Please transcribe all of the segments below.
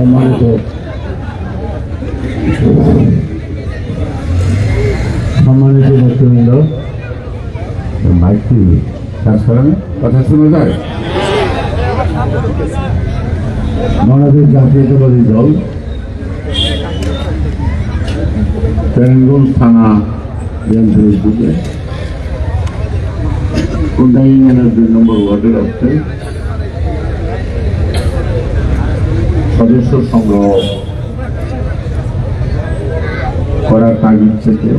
সম্মানিত সম্মানিত নেতৃবৃন্দ মাইকটি করে না? কথা শোনা যায় বাংলাদেশ জাতীয়তাবাদী দল কেরানগঞ্জ থানা বিএনপির উদ্যোগে ইউনিয়নের দুই নম্বর ওয়ার্ডের অর্থে সদস্য সংগ্রহ করার তাগিদ থেকে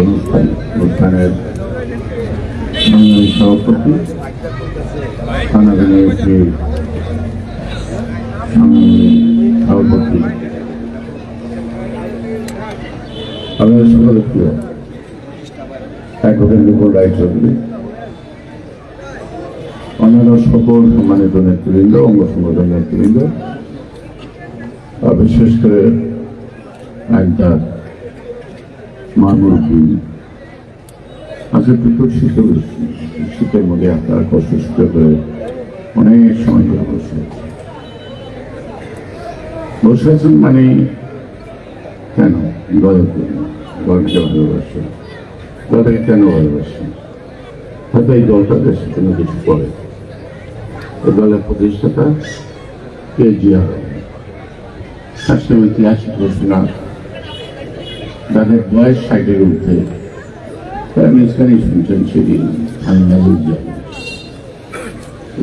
অনুষ্ঠান অনুষ্ঠানের সভাপতি সভাপতি। আমাদের সকলের প্রিয় রায় চৌধুরী। অন্যান্য সকল সম্মানিত নেতৃবৃন্দ, অঙ্গ সংগঠন নেতৃবৃন্দ বিশেষ করে একদার মানবী আজকে প্রচুর শীত শীতের মধ্যে আপনারা কষ্ট শীত করে অনেক সময় ধরে বসে বসে আছেন মানে কেন? গল্প গল্পকে ভালোবাসে গল্পকে কেন ভালোবাসে হয়তো এই দলটা দেশের জন্য কিছু করে। দলের প্রতিষ্ঠাতা কে জিয়া? ঐতিহাসিক ঘোষণা যাদের বয়স ঊর্ধ্বে। তারা নিষ্কারই শুনছেন সেদিন, আমি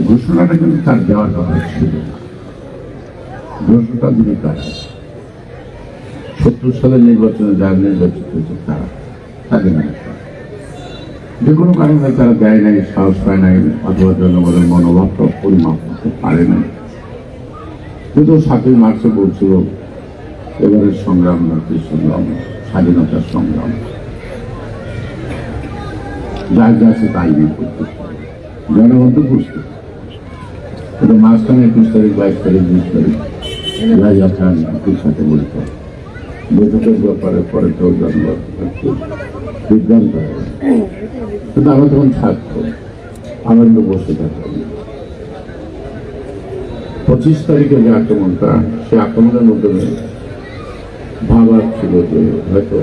ঘোষণাটা কিন্তু তার দেওয়ার কথা ছিল। ঘোষণাটা তারা সত্তর সালের নির্বাচনে যারা নির্বাচিত হয়েছে তারা, তাদের না যে কোনো কারণে তারা দেয় নাই, সাহস পায় নাই, অথবা জনগণের মনোভাবটা পরিমাপ করতে পারে নাই। কিন্তু সাতই মার্চে বলছিল, এবারের সংগ্রাম জাতির সংগ্রাম? স্বাধীনতার সংগ্রাম। যার যা আছে তাই নিয়ে করতে জনগণ তো বুঝতে কিন্তু মাঝখানে একুশ তারিখ, বাইশ তারিখ, বিশ তারিখ খান সাথে বলতে বৈঠকের ব্যাপারে পরে কেউ জনগণ হয় কিন্তু আমরা তখন থাকতো কিন্তু বসে থাকতাম। পঁচিশ তারিখে যে আক্রমণটা, সে আক্রমণের মাধ্যমে ভাবার ছিল যে হয়তো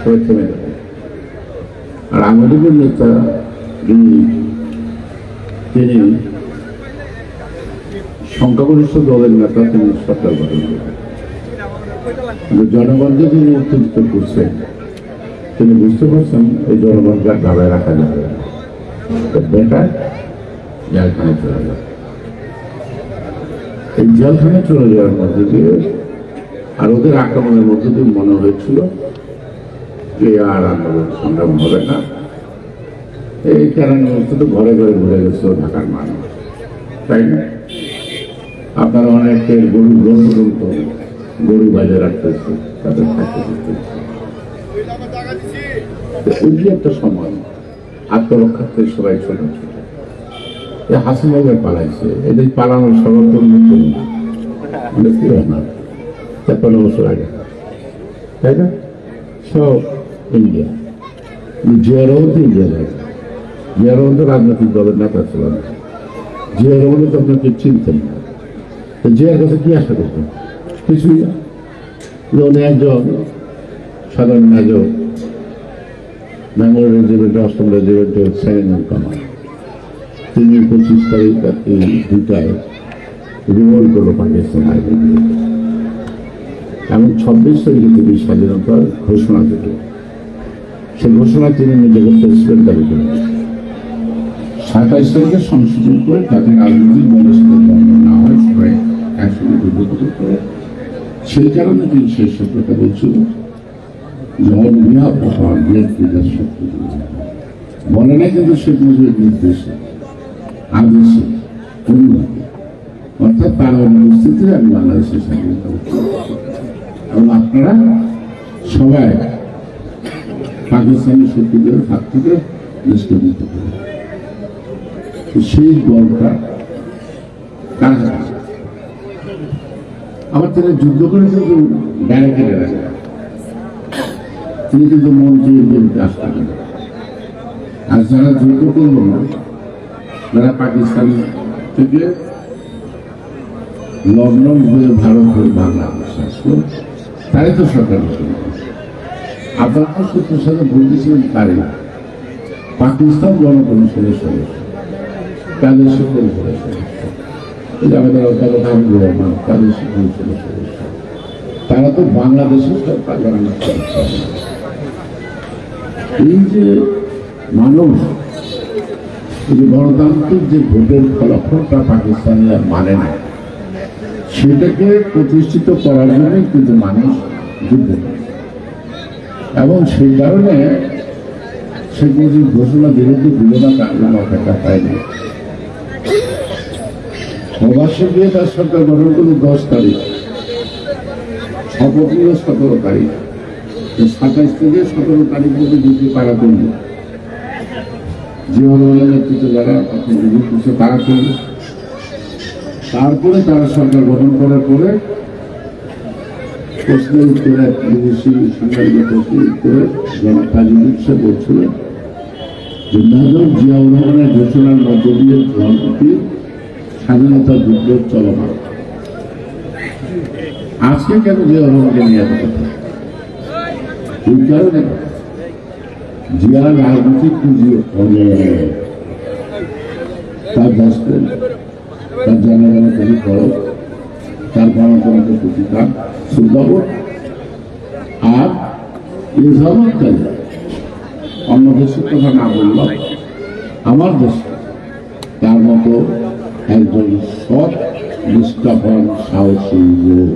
সবাই থেমে যাবে। আর আমাদের নেতা যিনি, তিনি সংখ্যাগরিষ্ঠ দলের নেতা, তিনি সরকার গঠন করেন। জনগণকে তিনি উত্তেজিত করছেন তিনি বুঝতে পারছেন এই জনগণকে আর দাবায় রাখা যাবে। বেটার জেলখানে চলে যাবে এই জেলখানে চলে যাওয়ার মধ্যে দিয়ে আর ওদের আক্রমণের মধ্যে দিয়ে মনে হয়েছিল যে আর আন্দোলন সংগ্রাম হবে না। এই কারণে তো ঘরে ঘরে ঘুরে গেছিল ঢাকার মানুষ, তাই না? আপনারা অনেকের গরু গরু পর্যন্ত গরু বাজে রাখতেছে, তাদের থাকতে দিতেছে যে একটা সময় আত্মরক্ষার্থে সবাই ছোট ছোট। এ হাসিনাকে পালাইছে, এদের পালানোর সমর্থন নতুন না মানে কি? তেপান্ন বছর আগে। তাই না? সব ইন্ডিয়া জিয়া রহমান তো ইন্ডিয়া যায়। জিয়া রহমান তো রাজনৈতিক দলের নেতা ছিল না। জিয়া তো আপনাকে চিনতেন না। তো জিয়ার কাছে কি আশা করতেন? কিছুই না। উনি একজন সাধারণ মেজর বেঙ্গল রেজিমেন্ট অষ্টম রেজিমেন্টের সেকেন্ড ইন কমান্ড তিনি পঁচিশ তারিখ রাত্রি দুটায় রিভোল্ট করল পাকিস্তান আর্মির এবং ছাব্বিশ তারিখে তিনি স্বাধীনতার ঘোষণা দিল সেই ঘোষণা তিনি নিজেকে প্রেসিডেন্ট দাবি করেন। সাতাইশ তারিখে সংশোধন করে যাতে রাজনৈতিক দলের সাথে না হয় সবাই একসঙ্গে বিভক্ত করে। সেই কারণে তিনি শেষ সত্যতা বলছিল যে on behalf of our great সত্য বলে না কিন্তু শেখ মুজিবের নির্দেশে আদেশে অর্থাৎ তার অনুপস্থিতিতে আমি বাংলাদেশের স্বাধীনতা এবং আপনারা সবাই পাকিস্তানি শত্রুদের হাত থেকে দেশকে মুক্ত করে সেই দলটা আছে আবার তিনি যুদ্ধ করে ব্যারিকেডে রাখে। তিনি কিন্তু মন্ত্রী বিরুদ্ধে আসতেন না। আর যারা যুদ্ধ করল না, যারা পাকিস্তান থেকে লন্ডন হয়ে ভারত হয়ে বাংলাদেশ আসলো, তারই তো সরকার। আপনারা সূত্রের সাথে বলতেছিলেন তারই পাকিস্তান গণকমিশনের সদস্য। কাদের শিক্ষণ সদস্য। আমাদের অধ্যাপক হাবিবুর রহমান শিক্ষণ সদস্য। তারা তো বাংলাদেশের সরকার এই যে মানুষ যে গণতান্ত্রিক যে ভোটের ফলাফলটা পাকিস্তানিরা মানে না, সেটাকে প্রতিষ্ঠিত করার জন্যই কিন্তু মানুষ যুদ্ধ এবং সেই কারণে শেখ মুজিব ঘোষণা বিরুদ্ধে দিল না তার অপেক্ষা পায়নি প্রবাসে গিয়ে তার সরকার গঠন করল দশ তারিখ শপথ নিল সতেরো তারিখ। সাতাইশ থেকে সতেরো তারিখ মধ্যে ডিউটি পাড়া করল জীবনওয়ালা নেতৃত্বে যারা করছে তারা করল তারপরে তারা সরকার গঠন করার পরে প্রশ্নের উত্তরে বিদেশি সাংবাদিক প্রশ্নের উত্তরে বলছিলেন যে মেজর জিয়াউর রহমানের ঘোষণার মধ্য দিয়ে জনপ্রতির স্বাধীনতা যুদ্ধ চলমান। আজকে কেন জিয়াউর রহমানকে নিয়ে কথা? এই কারণে জিয়া রাজনৈতিক পুঁজি তার দেশকে তার জনগণের প্রতি খরচ তার গণতন্ত্রের প্রতি তার শ্রদ্ধাবোধ আর ইজামতকারী অন্য দেশের কথা না বললাম আমার দেশ তার মতো একজন সৎ নিষ্ঠাবান সাহসী জন্ম।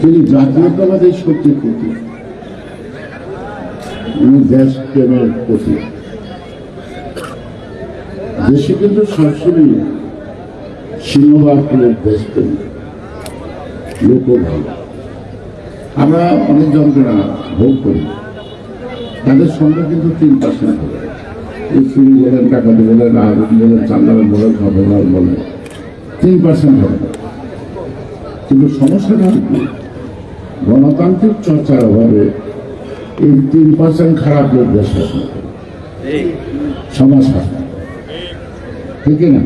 তিনি জাতীয়তাবাদী শক্তির প্রতি উনি দেশ প্রেমের প্রতি দেশে কিন্তু সরাসরি সিংহবাগের দেশপ্রেম লোকভাব আমরা অনেক যন্ত্রণা ভোগ করি। তাদের সঙ্গে কিন্তু তিন পার্সেন্ট হবে এই চুরি বলেন টাকাতে বলেন আগুন বলেন চান্দাবেন বলেন খবরাল বলেন। তিন পার্সেন্ট হবে কিন্তু সমস্যাটা? গণতান্ত্রিক চর্চার অভাবে এই তিন পার্সেন্ট খারাপ লোক দেশ সমাজ শাসন ঠিক না?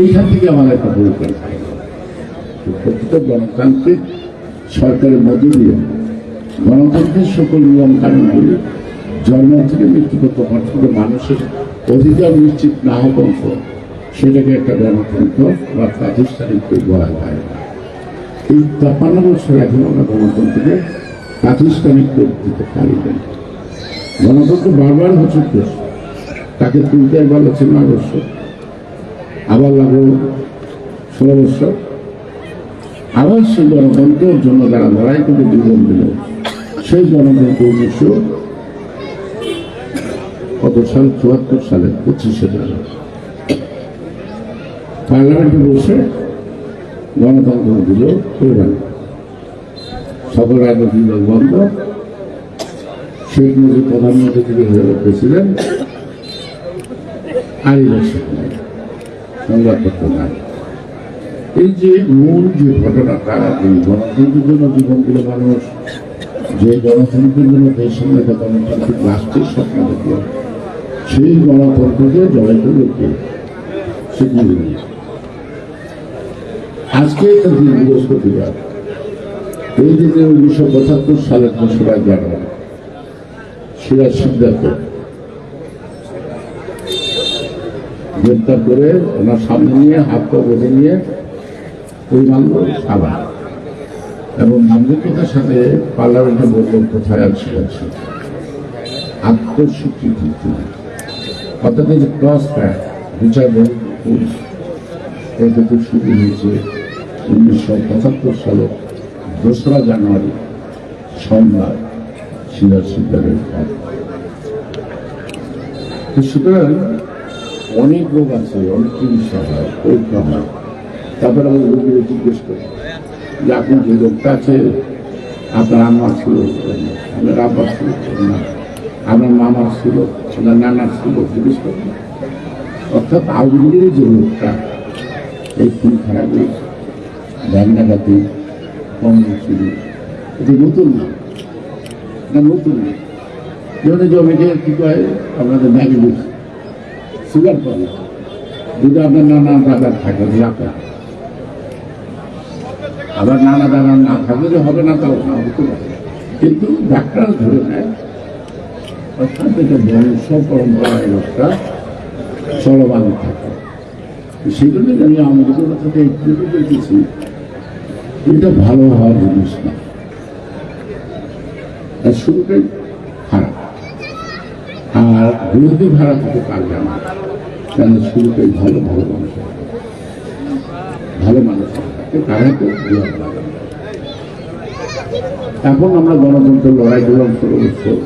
এইখান থেকে আমার একটা পরিকল্পনা। প্রকৃত গণতান্ত্রিক সরকারের মধ্য দিয়ে গণতন্ত্রের সকল নিয়ম কানুনগুলি জন্ম থেকে মৃত্যু পর্যন্ত মানুষের অধিকার নিশ্চিত না হওয়া সেটাকে একটা গণতন্ত্র বা প্রাতিষ্ঠানিক বলা যায়। না এই তেপান্ন বছর এখন আমরা গণতন্ত্রকে প্রাতিষ্ঠানিক করে দিতে পারি না গণতন্ত্র বারবার হচ্ছে প্রশ্ন। তাকে তুলতে একবার হচ্ছে নয় বছর, আবার লাগল ষোলো বছর। আবার সেই গণতন্ত্রের জন্য যারা লড়াই করে জীবন দিল সেই গণতন্ত্র উনিশশো কত সাল? চুয়াত্তর সালে পঁচিশে জানুয়ারি। পার্লামেন্টে বসে গণতন্ত্র দিল কোরবানি সকল রাজনৈতিক দল বন্ধ শেখ মুজিব প্রধানমন্ত্রী থেকে গেল প্রেসিডেন্ট আর ইলেকশন সংবাদপত্র নাই। এই যে মূল যে ঘটনাটা, এই গণতন্ত্রের জন্য জীবন দিল মানুষ, যে গণতন্ত্রের জন্য দেশ একটা গণতান্ত্রিক রাষ্ট্রের স্বপ্ন দেখল সেই গণতন্ত্রকে জয় করে শেখ মুজিব আজকে একটা দিন বৃহস্পতিবার। এই যে উনিশশো পঁচাত্তর সালের দোসরা জানুয়ারি সিরাজ সিদ্ধার্থ গ্রেপ্তার করে ওনার সামনে নিয়ে, হাত পা বেঁধে নিয়ে মানল সাবা এবং নাগরিকতার সাথে পার্লামেন্টে বলল, কোথায় আর সিরাজ আত্মস্বীকৃতি। অর্থাৎ ক্রস ফ্যাক্ট বিচার বহু এটা তো শুরু হয়েছে উনিশশো পঁচাত্তর সালে দোসরা জানুয়ারি সোমবার সিরাজ সিদ্ধারের তো সুতরাং অনেক রোগ আছে, অনেক চিকিৎসা হয় পরীক্ষা হয় তারপরে আমি রোগীকে জিজ্ঞেস করি, যে আপনার যে রোগটা আছে, আপনার আম্মা ছিল, আপনার আব্বা ছিল না আপনার মামার ছিল, আপনার নানা ছিল, জিজ্ঞেস করি। অর্থাৎ আউলিগের যে রোগটা এই খুন খারাপি ব্যাংক ডাকাতি, কম চুরি এটা নতুন না, এটা নতুন না। যেমন জমিকে কি কয়, আপনাদের ডায়াবেটিস সুগার করে যদি আপনার নানা দাদা থাকে আপনার আবার নানা দাদা না থাকলে যে হবে না, তাও না হতে পারে। কিন্তু ডাক্তার ধরে নেয়, অর্থাৎ এটা বংশ পরম্পরা একটা চলমান থাকে। সেই জন্য আমি আমাদের কথা থেকে একটু দেখেছি এটা ভালো হওয়ার জিনিস না। শুরুটাই খারাপ। আর বিরোধী ভাড়া হতে পারবে না কেন শুরুটাই ভালো ভালো মানুষ। ভালো মানুষ। এখন আমরা গণতন্ত্র লড়াই করলাম ষোলো বছর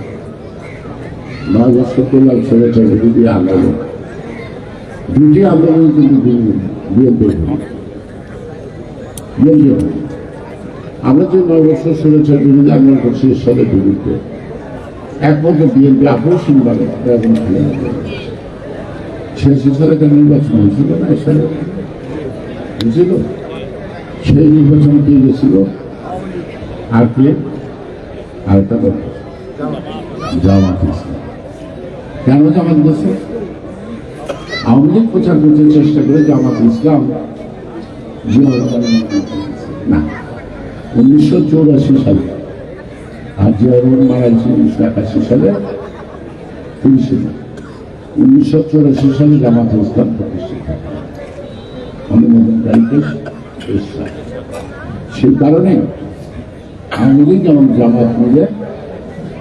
নয় বছর করলাম ছেলে ছেলে দুটি আন্দোলন দুটি আন্দোলন। কিন্তু বিএনপি বিএনপি আমরা যে নয় বছর ছেলে বিরুদ্ধে আন্দোলন করছি ঈশ্বরের বিরুদ্ধে একমাত্র বিএনপি এখন খেলে ছিয়াশি সালে একটা নির্বাচন হয়েছিল না সালে হয়েছিল? সেই নির্বাচন কে গেছিল? আর কে? আর দল। জামাত কেন জামাত গেছে? আওয়ামী লীগ প্রচার করতে চেষ্টা করে জামাত ইসলাম। না। উনিশশো চৌরাশি সালে আর জিয়াউর রহমান মারা গেছে উনিশশো একাশি সালে তিরিশে উনিশশো চৌরাশি সালে জামাত ইসলাম প্রতিষ্ঠিত সেই কারণে লীগ এবং জামাত মিলে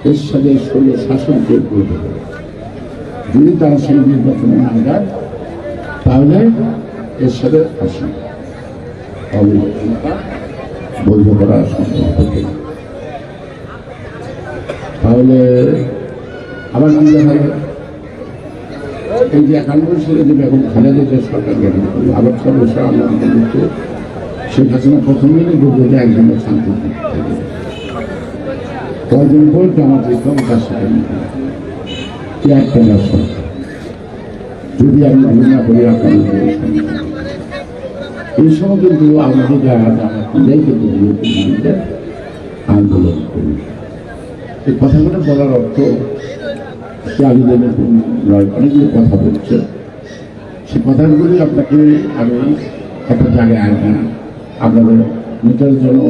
এর সাথে ষোলো শাসনকে বৈধ করে যদি তারা সেই নির্বাচনে না যায়, তাহলে এর সাথে আসেন অবৈধতা সম্ভব তাহলে আবার কি দেখা এই যে একানব্বই সালে যে বেগম খালেদা যে সরকার গঠন করল, আবার আন্দোলন করতে শেখ হাসিনা প্রথম দিনে বুঝলো যে একজনের শান্তি কয়দিন পর জামাত ইসলাম তার সাথে একটা সরকার? যদি আমি না করি আপনার এই সময় কিন্তু আমাদের যারা নিজেই কিন্তু আন্দোলন করি এই কথাগুলো বলার অর্থ, সে আবেদনের নয়, অনেকগুলো কথা বলছে। সে কথাগুলি আপনাকে আমি একটা জায়গায় আনব। আপনাদের মিটার জন্য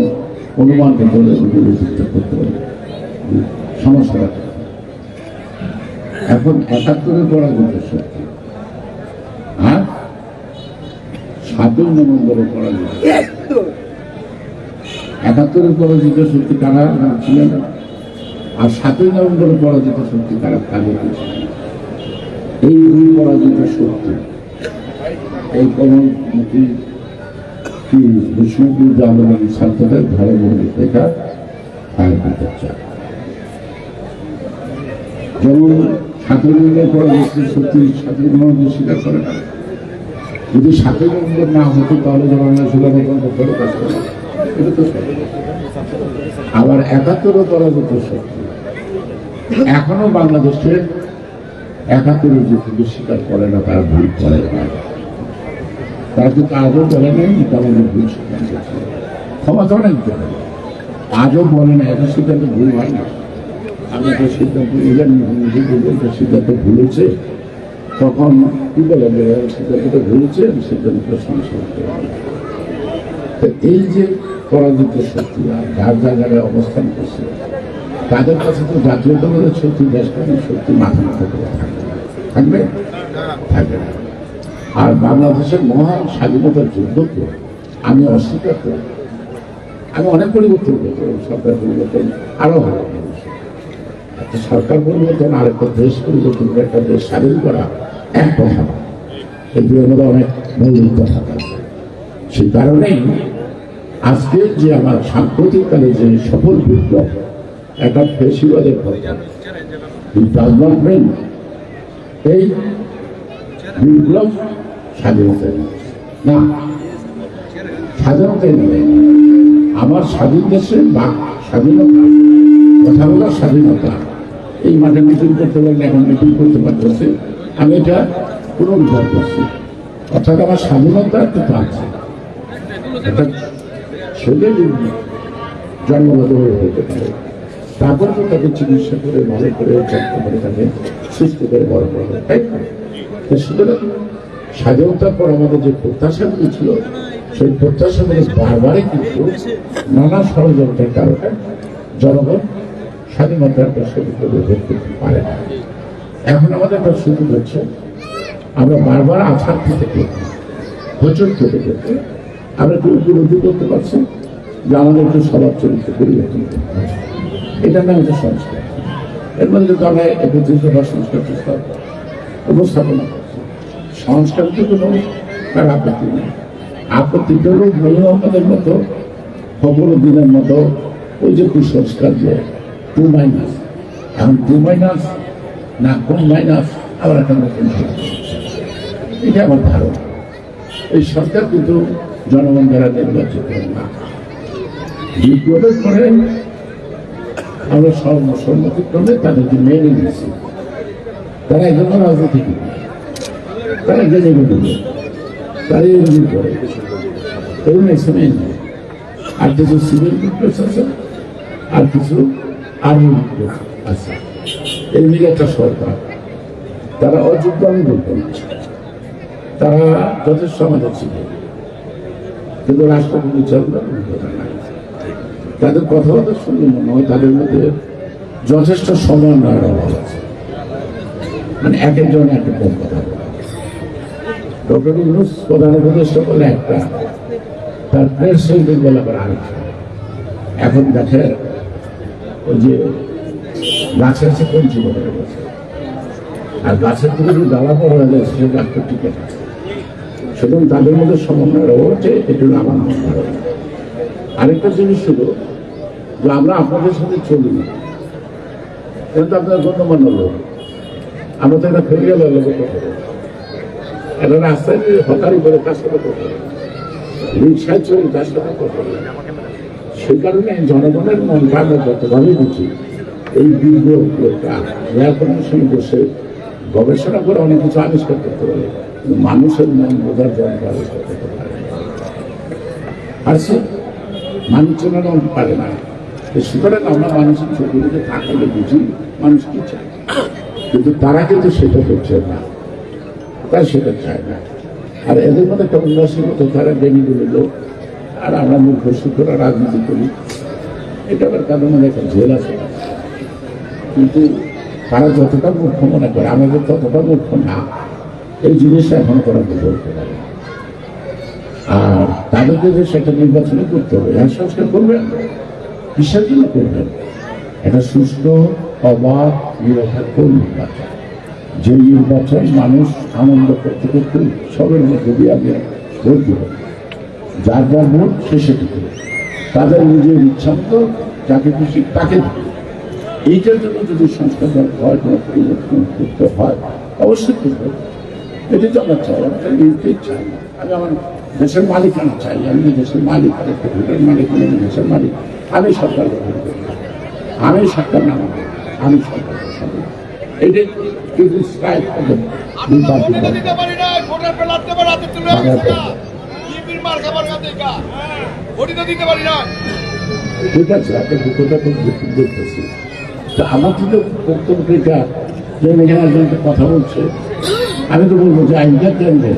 অনুমানকে ধরে বিবেচিত করতে পারি সমস্যা এখন একাত্তরের পরাজিত শক্তি আর সাতই নভেম্বরে পরাজিত একাত্তরের পরাজিত শক্তি কারা ছিলেন? আর সাতই নভেম্বরে পরাজিত শক্তি তারা কাজে এই দুই পরাজিত শক্তি। এই কমলমুখী কি বিষ্ণুপুর আন্দোলন ছাত্রদের ঘরে বন্দি দেখা ফায়ার করতে চায় পরাজিত শক্তি নভেম্বর স্বীকার করে না, যদি সাতই নভেম্বর না হতো, তাহলে বাংলাদেশ গণতন্ত্র ফেরত আসতো। তো। আবার একাত্তরও পরাজিত শক্তি। এখনও বাংলাদেশের একাত্তরের যে কিন্তু স্বীকার করে না, তারা ভুল করে না। তারা কিন্তু আজও বলে নেই আমাদের ভুল সিদ্ধান্ত ছিল ক্ষমা তো অনেক আজও বলে না এটা সিদ্ধান্ত ভুল হয় না। আমি একটা সিদ্ধান্ত বলবেন এটা সিদ্ধান্ত ভুলেছে তখন কি বলে যে সিদ্ধান্তটা ভুলেছে আমি সিদ্ধান্তটা সংশোধন তো এই যে পরাজিত শক্তি আর যার যার জায়গায় অবস্থান করছে, তাদের কাছে তো জাতীয়তাবাদের শক্তি দেশপ্রেমিক শক্তি মাথা মাথা করে থাকবে। থাকবে থাকবে না। আর বাংলাদেশের মহান স্বাধীনতার যুদ্ধকে আমি অস্বীকার করি। আমি অনেক পরিবর্তন করতে সরকার পরিবর্তন আরও ভালো সরকার পরিবর্তন আর একটা দেশ পরিবর্তন করে একটা দেশ স্বাধীন করা এক কথা। এই দুয়ের অনেক মৌলিক কথা সেই কারণেই আজকে যে আমার সাম্প্রতিককালে যে সফল বিপ্লব, একটা ফেসিবাদের কথা। এই বিপ্লব স্বাধীনতায় নয়। না স্বাধীনতায় নয় আমার স্বাধীন দেশে বা স্বাধীনতা, কথা বলার স্বাধীনতা, এই মাঠে মিটিং করতে পারলে এখন মিটিং করতে পারতেছে আমি এটা পুনরুদ্ধার করছি। অর্থাৎ আমার স্বাধীনতা কিন্তু আছে। একটা ছেলে যদি জন্মগত হয়ে হতে পারে। তারপর তো তাকে চিকিৎসা করে, ভালো করে যত্ন করে তাকে সুস্থ করে বড় করে তাই? তো? সুতরাং স্বাধীনতার পর আমাদের যে প্রত্যাশাগুলি ছিল, সেই প্রত্যাশাগুলো বারবারই কিন্তু নানা ষড়যন্ত্রের কারণে জনগণ স্বাধীনতার ভোগ করতে পারে না। এখন আমাদের একটা সুযোগ হচ্ছে, আমরা বারবার আছাড় থেকে হোচট থেকে আমরা একটু উপলব্ধি করতে পারছি? যে আমাদের একটু স্বভাব চরিত্র পরিবর্তন করতে এটার নাম হচ্ছে সংস্কার। এর মধ্যে দলে একত্রিত বা সংস্কার প্রস্তাব উপস্থাপনা করছে। সংস্কার তো কোনো তার আপত্তি নেই। আপত্তি হলো মহিলা আমাদের মতো দিনের মতো ওই যে কুসংস্কার যে টু মাইনাস। এখন টু মাইনাস না কোন মাইনাস, আবার একটা নতুন এটা আমার ধারণা। এই সরকার কিন্তু জনগণ দ্বারা নির্বাচিত। না বিপ্লবের পরে আমরা সর্বসম্মতিক্রমে তাদেরকে মেনে নিয়েছি, তারা একজন রাজনীতি করে তারা গেল তারা এমনি করে। এসএমএ নেই। আর কিছু সিভিল বিপ্লব আছে, আর কিছু আর্মি বিপ্লব আছে। এই মিলে একটা সরকার। তারা অযোগ্য আমি বলব না। তারা যথেষ্ট আমাদের ছিল। কিন্তু রাষ্ট্রপতি তাদের কথাবার্তা শুনলে মনে হয় তাদের মধ্যে যথেষ্ট সমন্বয়ের অভাব আছে। মানে এক একজন এক রকম কথা ডক্টর ইউনুস প্রধান উপদেষ্টা বলে একটা তার প্রেস বলে আবার আরেকটা। এখন দেখে ওই যে গাছের আছে কঞ্চি বলে আর গাছের থেকে যদি ডালা পড়া যায় সেটা ডাক্তার টিকে থাকে। সুতরাং তাদের মধ্যে সমন্বয় আছে এটা হলো আমার আরেকটা জিনিস হলো যে আমরা আপনাদের সাথে চলি কিন্তু আপনার গণ্যমান্য লোক, আমরা তো এটা ফেরিয়ে লোক করতে পারি একটা রাস্তায় হকারি করে তার সাথে পারি রিক্সায় চলি তার সাথে পারি সেই কারণে জনগণের মনটা আমরা যতভাবে বুঝি, এই বসে গবেষণা করে অনেক কিছু আবিষ্কার করতে পারে। মানুষের মন বোঝার জন্য আবিষ্কার করতে পারে। পারছে মানুষজনের মন পারে না। সুতরাং আমরা মানুষের চোখে দিকে তাকালে বুঝি, মানুষ কি চায়? কিন্তু তারা কিন্তু সেটা করছে না। তারা সেটা চায় না। আর এদের মধ্যে একটা উল্লাসিত তারা জ্ঞানীগুলো লোক। আর আমরা মূর্খ, সুখরা রাজনীতি করি। এটা আবার তাদের মধ্যে একটা ঝোল আছে। কিন্তু তারা যতটা মূর্খ মনে করে আমাদের ততটা মূর্খ না। এই জিনিসটা এখন তারা বুঝে পারে আর তাদেরকে যে সেটা নির্বাচন করতে হবে আর সংস্কার করবেন কিসের জন্য করবেন এটা সুস্থ অবাধ নিরপেক্ষ নির্বাচন। যে নির্বাচন মানুষ আনন্দ করতে করতে সবের মধ্যে দিয়ে আগে ভোট দেবে যার যার ভোট সে সেটি তাদের নিজের ইচ্ছা মতো যাকে খুশি তাকে দেবে। এইটার জন্য যদি সংস্কার হয় কোনো পরিবর্তন করতে হয় অবশ্যই করবে। এটি তো আমরা চাই আমি চাই। আমার দেশের মালিকানা চাই আমি দেশের মালিক ভোটের মালিক আমি দেশের মালিক। আমি সরকার গঠন করি আমি সরকার না মানি, আমি সরকার এটাই কিন্তু স্ট্রাইক হবে ঠিক আছে আপনার দুঃখটা খুব দুঃখ দেখতেছি। তা আমার তো বক্তব্যটা যে এখানে কথা বলছে, আমি তো বলব যে আইনটা কেন্দ্রে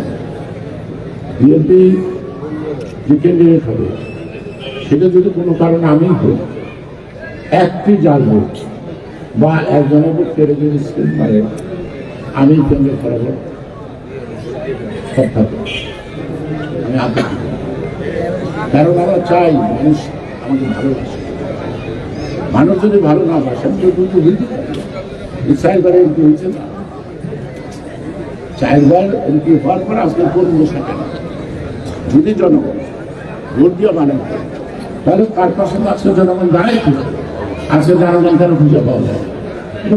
বিএনপি যে ক্যান্ডিডেট হবে। সেটা যদি কোনো কারণে আমি হই, একটি জাল ভোট বা একজনের ভোট কেড়ে যদি স্ক্রিন মারে, আমি কেন্দ্রে করাবো থাকবে। আমি না। কারণ আমরা চাই মানুষ আমাকে ভালোবাসে। মানুষ যদি ভালো না বাসে আমি কিন্তু এই চারবার এমপি হয়েছে না। চারবার এমপি হওয়ার পর আজকে পরিবেশ থাকে না। যদি জনগণ ভোট দিয়ে মানে তাহলে কার পাশে আজকে জনগণ দাঁড়াই আজকে জনগণ কেন খুঁজে পাওয়া যায়।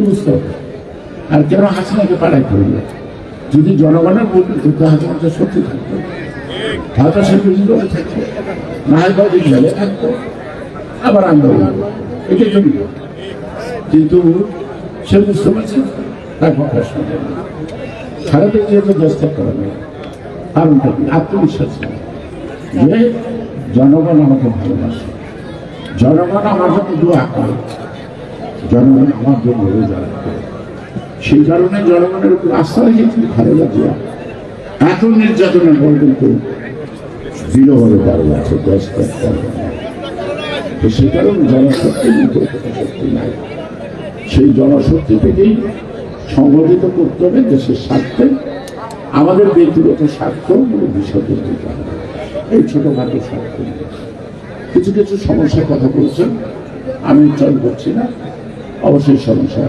বুঝতে হবে। আর কেন হাসিনাকে পাড়াইতে হইলে যদি জনগণের ভোট দিত হাসিনাকে সত্যি থাকতো। হয়তো সে বিরোধী থাকতো না হয় কয়েকদিন জেলে থাকতো, আবার আন্দোলন। এটার জন্য কিন্তু সে বুঝতে পারছে তার কথা শুনে সারা দেশ যেহেতু ব্যস্ত করা নেই। কারণটা কি? আত্মবিশ্বাস যে জনগণ আমাকে ভালোবাসে। জনগণ আমার জন্য দোয়া করে। জনগণ আমার জন্য রোজা রাখে। সেই কারণে জনগণের উপর আস্থা রেখেছিল খালেদা জিয়া এত নির্যাতনের পর কিন্তু দৃঢ়ভাবে দাঁড়িয়ে আছে। দেশ না। তো সেই কারণে জনশক্তির মধ্যে শক্তি নাই। সেই জনশক্তি থেকেই সংগঠিত করতে হবে দেশের স্বার্থে। আমাদের ব্যক্তিগত স্বার্থ কোনো বিসর্জন দিতে হবে। এই ছোটখাটো স্বার্থ। কিছু কিছু সমস্যার কথা বলছেন। আমি উচ্চারণ করছি না। অবশ্যই সমস্যা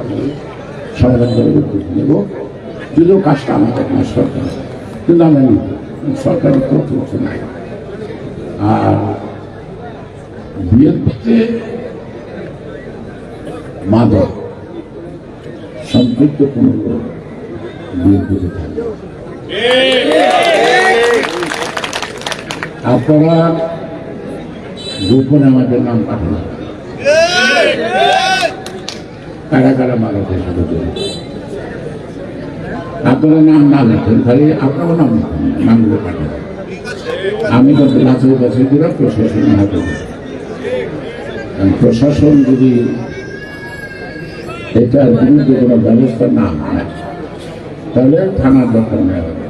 সমাধান করে নেব। যদিও কাজটা আমাদের না সরকার কিন্তু আমি সরকারের কর্তৃত্ব নাই। আর বিএনপিতে মাদক সম্পৃক্ত কোনো আপনারা গোপনে আমাদের নাম পাঠান। আপনারা নাম না লেখেন, খালি আপনারও নাম লেখেন নামগুলো পাঠান। আমি তো লাচুর কাছে দিলাম প্রশাসনের হাতে। প্রশাসন যদি এটার বিরুদ্ধে কোনো ব্যবস্থা না হয় তাহলে থানার দরকার নেওয়া হবে।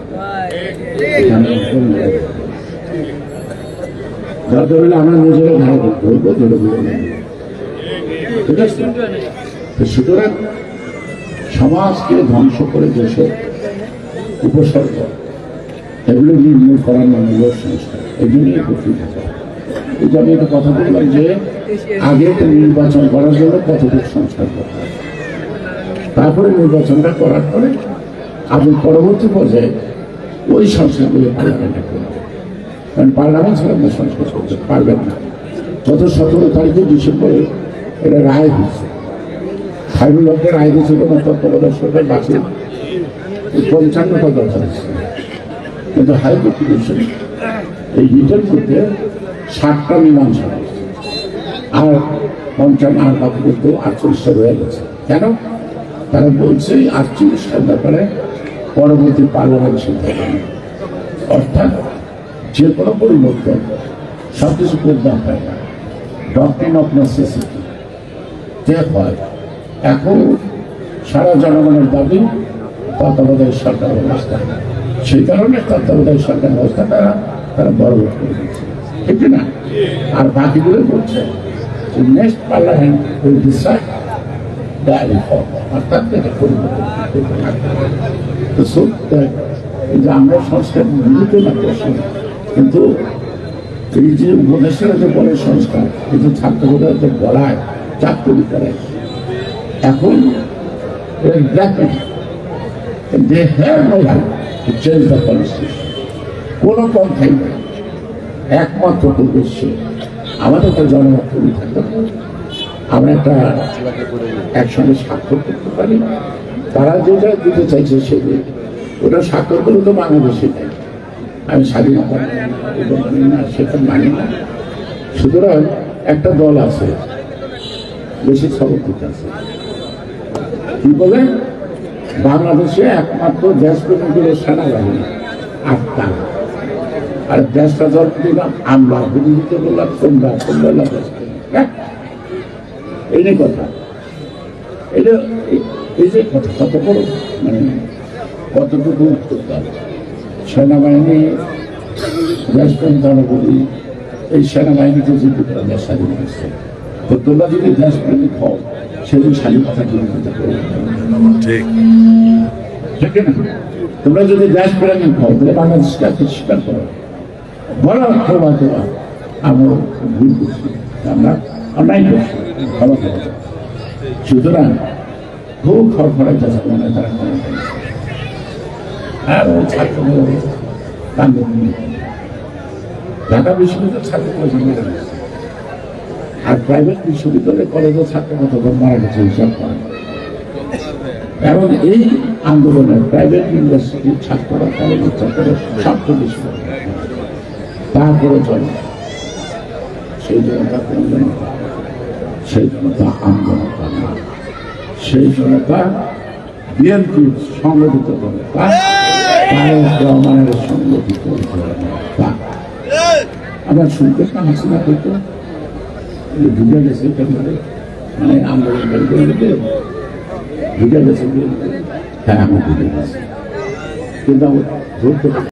দরকার হলে আমরা নিজেরা করতে ধরে ধরে ঠিক আছে? সুতরাং সমাজকে ধ্বংস করে দেশের উপসর্গ, এগুলো নির্মূল করার নামে লোক সংস্কার। এই জন্যই করতে এই যে আমি একটা কথা বললাম যে আগে তো নির্বাচন করার জন্য কতটুকু সংস্কার করতে। তারপরে নির্বাচনটা করার পরে আপনি পরবর্তী পর্যায়ে ওই সংস্কারগুলো পার্লামেন্টে করবেন কারণ পার্লামেন্ট ছাড়া আপনি সংস্কার করতে পারবেন না গত সতেরো তারিখে ডিসেম্বরে এটা রায় হয়েছে খাইরুল হকের রায় দিয়েছিল না তত্ত্বাবধায়ক সরকার বাকি পঞ্চান্নটা দরকার কিন্তু হাইকোর্ট এই রিটার্ন করতে ষাটটা মীমাংসা হয়েছে। আর আর বাকি কিন্তু আটচল্লিশটা হয়ে গেছে। কেন? তারা বলছে আটচল্লিশটার ব্যাপারে পরবর্তী পার্লামেন্ট সিদ্ধান্ত। অর্থাৎ যে কোনো পরিবর্তন সব কিছু করতে হয় না। ডক্টরিন অফ নেসেসিটি যে হয়, এখন সারা জনগণের দাবি, তত্ত্বাবধায়ক সরকার ব্যবস্থা। সেই কারণে তত্ত্বাবধায়ক সরকার ব্যবস্থা তারা তারা বড় করে দিচ্ছে। ঠিক না? আর বাকিগুলো বলছে next parliament will decide the reform অর্থাৎ এটা পরিবর্তন তো so যে আমরা সংস্কার বিরুদ্ধ না করছি, কিন্তু এই যে উপদেশের যে বলে সংস্কার, এই যে যে বলায় চাকরি করে, এখন they have no right to change the constitution কোনো পন্থাই নেই। একমাত্র উদ্দেশ্য আমাদের তো জনমত তৈরি আমরা একটা একসঙ্গে স্বাক্ষর করতে পারি। তারা যেটা দিতে চাইছে সেগুলো ওটা স্বাক্ষর করে তো বাংলাদেশে নেই। আমি স্বাধীনতা মানি না সেটা মানি না। সুতরাং একটা দল আছে, বেশি সমর্থিত আছে। কি বলে? বাংলাদেশে একমাত্র দেশপ্রেমিকের সেনাবাহিনী আটটা আর দেশটা ধর দিলাম আমরা বিরোধিতা বললাম তোমরা তোমরা যে কথা। এটা এই- যে কথা কত বড় মানে কতটুকু উত্তরদান সেনাবাহিনী দেশপ্রেম জনগণী এই সেনাবাহিনীকে যদি তোমরা দেশ স্বাধীন করছে তো তোমরা যদি দেশপ্রেমিক হও সেদিন স্বাধীনতা করবে ঠিক। ঠিক না? তোমরা যদি দেশ প্রেমিক হও তাহলে বাংলাদেশকে এত স্বীকার করো। বলো ক্ষমা দেওয়া আমরা ভুল করছি আমরা অন্যায় করছি ক্ষমা করো সুতরাং খুব খড়খড়াই যাচ্ছে মনে হয় তারা ক্ষমা আর কান্দে। ঢাকা বিশ্ববিদ্যালয়ের ছাত্র গেছে। আর প্রাইভেট বিশ্ববিদ্যালয়ে কলেজের ছাত্র কতজন মারা গেছে হিসাব কলেজের ছাত্ররা সাতচল্লিশ তারপরে চলে। সেই জনতা কোন জনতা সেই জনতা আন্দোলনতা না সেই জনতা বিএনপি সংগঠিত জনতা রহমানের সংগঠিত জনতা আমরা শুনতে না হাসিনা করতো ঢুকে গেছে মানে আন্দোলন করে ঢুকে গেছে হ্যাঁ আমি বুঝে গেছি। কিন্তু আমার